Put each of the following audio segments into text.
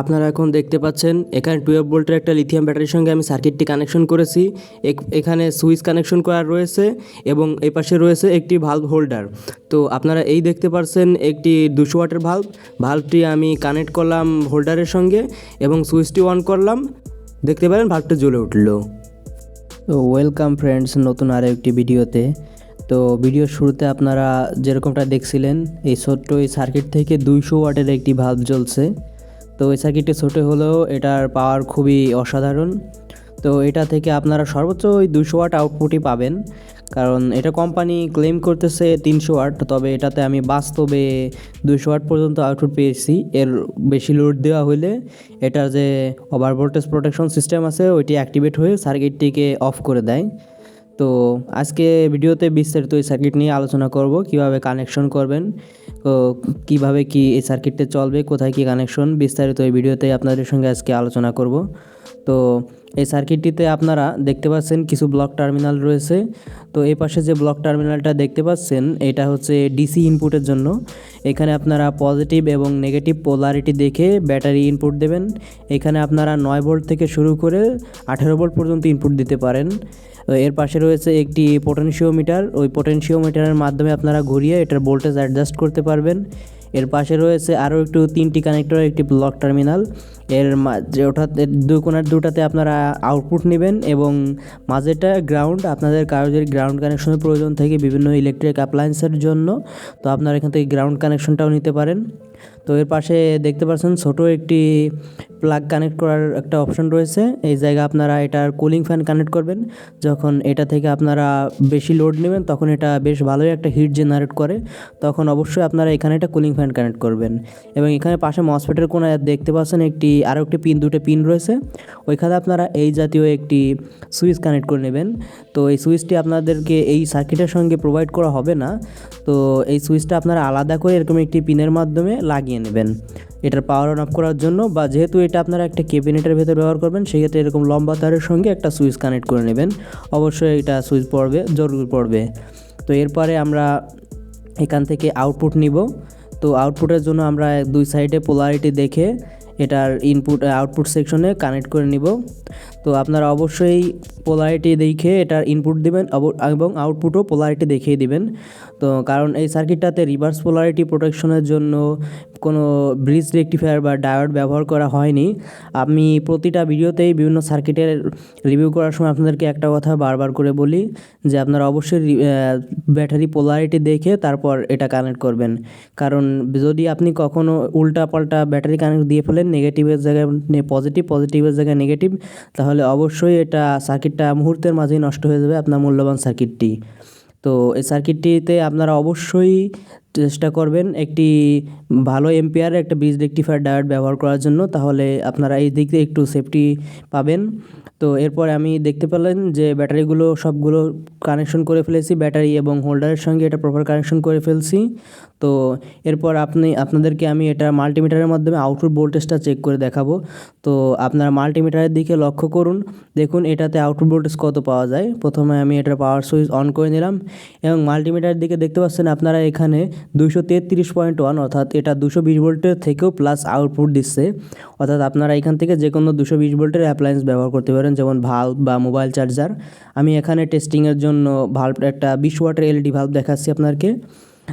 আপনারা এখন দেখতে পাচ্ছেন, এখানে টুয়েলভ ভোল্টের একটা লিথিয়াম ব্যাটারির সঙ্গে আমি সার্কিটটি কানেকশন করেছি। এখানে সুইচ কানেকশন করা রয়েছে এবং এই পাশে রয়েছে একটি ভাল্ব হোল্ডার তো আপনারা এই দেখতে পাচ্ছেন একটি দুশো ওয়াটের ভাল্ব ভাল্বটি আমি কানেক্ট করলাম হোল্ডারের সঙ্গে এবং সুইচটি অন করলাম। দেখতে পারেন ভাল্বটা জ্বলে উঠল। ওয়েলকাম ফ্রেন্ডস নতুন আরও একটি ভিডিওতে। তো ভিডিওর শুরুতে আপনারা যেরকমটা দেখছিলেন, এই ছোট্ট এই সার্কিট থেকে দুইশো ওয়াটের একটি ভাল্ব জ্বলছে। তো এই সার্কিটটি ছোটো হলেও এটার পাওয়ার খুবই অসাধারণ। তো এটা থেকে আপনারা সর্বোচ্চ ওই দুশো ওয়াট আউটপুটই পাবেন। কারণ এটা কোম্পানি ক্লেম করতেছে তিনশো ওয়াট তবে এটাতে আমি বাস্তবে দুশো ওয়াট পর্যন্ত আউটপুট পেয়েছি। এর বেশি লোড দেওয়া হলে এটার যে ওভার ভোল্টেজ প্রোটেকশন সিস্টেম আছে, ওইটি অ্যাক্টিভেট হয়ে সার্কিটটিকে অফ করে দেয়। তো আজকে ভিডিওতে বিস্তারিত এই সার্কিট নিয়ে আলোচনা করব, কীভাবে কানেকশন করবেন কীভাবে কি এই সার্কিটটা চলবে, কোথায় কি কানেকশন বিস্তারিত এই ভিডিওতে আপনাদের সঙ্গে আজকে আলোচনা করব। তো এই সার্কিটটিতে আপনারা দেখতে পাচ্ছেন কিছু ব্লক টার্মিনাল রয়েছে। তো এই পাশে যে ব্লক টার্মিনালটা দেখতে পাচ্ছেন, এটা হচ্ছে ডিসি ইনপুটের জন্য। এখানে আপনারা পজিটিভ এবং নেগেটিভ পোলারিটি দেখে ব্যাটারি ইনপুট দেবেন। এখানে আপনারা নয় ভোল্ট থেকে শুরু করে আঠেরো ভোল্ট পর্যন্ত ইনপুট দিতে পারেন। এর পাশে রয়েছে একটি পোটেনশিওমিটার ওই পোটেনশিওমিটারের মাধ্যমে আপনারা ঘুরিয়ে এটার ভোল্টেজ অ্যাডজাস্ট করতে পারবেন। এর পাশে রয়েছে আরও একটু তিনটি কানেক্টর একটি ব্লক টার্মিনাল এর মাঝে ওঠা দু কোনার দুটাতে আপনারা আউটপুট নেবেন এবং মাঝেটা গ্রাউন্ড আপনাদের কারও যদি গ্রাউন্ড কানেকশনের প্রয়োজন থাকে বিভিন্ন ইলেকট্রিক অ্যাপ্লায়েন্সের জন্য। তো আপনারা এখান থেকে গ্রাউন্ড কানেকশনটাও নিতে পারেন। তো এর পাশে দেখতে পাচ্ছেন ছোট একটি প্লাগ কানেক্ট করার একটা অপশন রয়েছে। এই জায়গায় আপনারা এটার কুলিং ফ্যান কানেক্ট করবেন। যখন এটা থেকে আপনারা বেশি লোড নেবেন, তখন এটা বেশ ভালোই একটা হিট জেনারেট করে। তখন অবশ্যই আপনারা এখানে একটা কুলিং ফ্যান কানেক্ট করবেন। এবং এখানে পাশে মসফেটের কোনায় দেখতে পাচ্ছেন একটি আরও একটি পিন দুটো পিন রয়েছে। ওইখানে আপনারা এই জাতীয় একটি সুইচ কানেক্ট করে নেবেন। তো এই সুইচটি আপনাদেরকে এই সার্কিটের সঙ্গে প্রোভাইড করা হবে না। তো এই সুইচটা আপনারা আলাদা করে এরকম একটি পিনের মাধ্যমে লাগিয়ে নেবেন। এটার পাওয়ার অন অফ করার জন্য বা যেহেতু এটা আপনারা একটা কেবিনেটের ভেতর ব্যবহার করবেন, সেক্ষেত্রে এরকম লম্বা তারের সঙ্গে একটা সুইচ কানেক্ট করে নেবেন। অবশ্যই এটা সুইচ পড়বে, জরুরি পড়বে। তো এরপরে আমরা এখান থেকে আউটপুট নিব। তো আউটপুটের জন্য আমরা দুই সাইডে পোলারিটি দেখে এটার ইনপুট আউটপুট সেকশনে কানেক্ট করে নিব। তো আপনারা অবশ্যই পোলারিটি দেখে এটার ইনপুট দিবেন এবং আউটপুটও পোলারিটি দেখিয়ে দিবেন। তো কারণ এই সার্কিটটাতে রিভার্স পোলারিটি প্রোটেকশনের জন্য কোনো ব্রিজ রেকটিফায়ার বা ডায়োড ব্যবহার করা হয়নি। আমি প্রতিটা ভিডিওতেই বিভিন্ন সার্কিটের রিভিউ করার সময় আপনাদেরকে একটা কথা বারবার করে বলি, যে আপনারা অবশ্যই ব্যাটারি পোলারিটি দেখে তারপর এটা কানেক্ট করবেন। কারণ যদি আপনি কখনো উল্টা পাল্টা ব্যাটারি কানেক্ট দিয়ে ফেলেন নেগেটিভের জায়গায় পজিটিভ পজিটিভের জায়গায় নেগেটিভ তাহলে অবশ্যই এটা সার্কিটটা মুহূর্তের মাঝেই নষ্ট হয়ে যাবে আপনার মূল্যবান সার্কিটটি তো এই সার্কিটটিতে আপনারা অবশ্যই চেষ্টা করবেন একটি ভালো এম্পিয়ার, একটা ব্রিজ রেকটিফায়ার ডায়োড ব্যবহার করার জন্য, তাহলে আপনারা এই দিক দিয়ে একটু সেফটি পাবেন। তো এরপর আমি দেখতে পেলেন যে ব্যাটারিগুলো, সবগুলো কানেকশন করে ফেলেছি, ব্যাটারি এবং হোল্ডারের সঙ্গে এটা প্রপার কানেকশন করে ফেলছি। তো এরপর আপনি, আপনাদেরকে আমি এটা মাল্টিমিটারের মাধ্যমে আউটপুট ভোল্টেজটা চেক করে দেখাবো। তো আপনারা মাল্টিমিটারের দিকে লক্ষ্য করুন, দেখুন এটাতে আউটপুট ভোল্টেজ কত পাওয়া যায়। প্রথমে আমি এটার পাওয়ার সুইচ অন করে নিলাম এবং মাল্টিমিটারের দিকে দেখতে পাচ্ছেন আপনারা এখানে দুশো তেত্রিশ পয়েন্ট ওয়ান, অর্থাৎ এটা দুশো বিশ ভোল্টের থেকেও প্লাস আউটপুট দিচ্ছে। অর্থাৎ আপনারা এখান থেকে যে কোনো দুশো বিশ ভোল্টের অ্যাপ্লায়েন্স ব্যবহার করতে পারেন, যেমন ভাল্ব বা মোবাইল চার্জার আমি এখানে টেস্টিংয়ের জন্য ভাল্ব একটা বিশ ওয়াটের এলইডি ভাল্ব দেখাচ্ছি আপনাকে।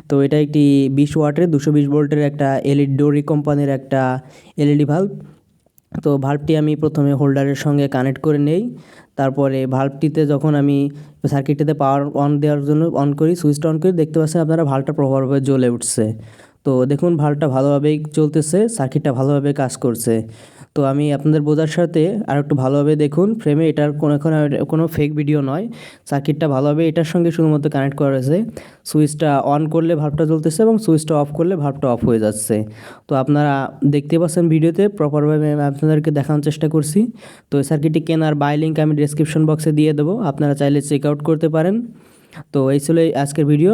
তো এটা একটি বিশ ওয়াটের, দুশো বিশ ভোল্টের একটা এলইডি ডোরি কোম্পানির একটা এলইডি ভাল্ব তো ভাল্বটি আমি প্রথমে হোল্ডারের সঙ্গে কানেক্ট করে নেই। তারপরে ভাল্বটিতে যখন আমি সার্কিটটিতে পাওয়ার অন দেওয়ার জন্য অন করি সুইচটা অন করি, দেখতে পাচ্ছেন আপনারা ভাল্বটা প্রভাবে জ্বলে উঠছে। তো দেখুন ভাল্বটা ভালোভাবেই চলতেছে, সার্কিটটা ভালোভাবে কাজ করছে। তো আমি আপনাদের বোঝার সাথে আর একটু ভালোভাবে দেখুন ফ্রেমে এটার কোনো কোনো ফেক ভিডিও নয়। সার্কিটটা ভালোভাবে এটার সঙ্গে শুধুমাত্র কানেক্ট করা রয়েছে। সুইচটা অন করলে ভাল্বটা জ্বলতেছে এবং সুইচটা অফ করলে ভাল্বটা অফ হয়ে যাচ্ছে। তো আপনারা দেখতে পাচ্ছেন ভিডিওতে প্রপারভাবে আমি আপনাদেরকে দেখানোর চেষ্টা করছি। তো এই সার্কিটটি কেনার বাই লিঙ্ক আমি ডিসক্রিপশন বক্সে দিয়ে দেবো। আপনারা চাইলে চেক আউট করতে পারেন। তো এই ছিল আজকের ভিডিও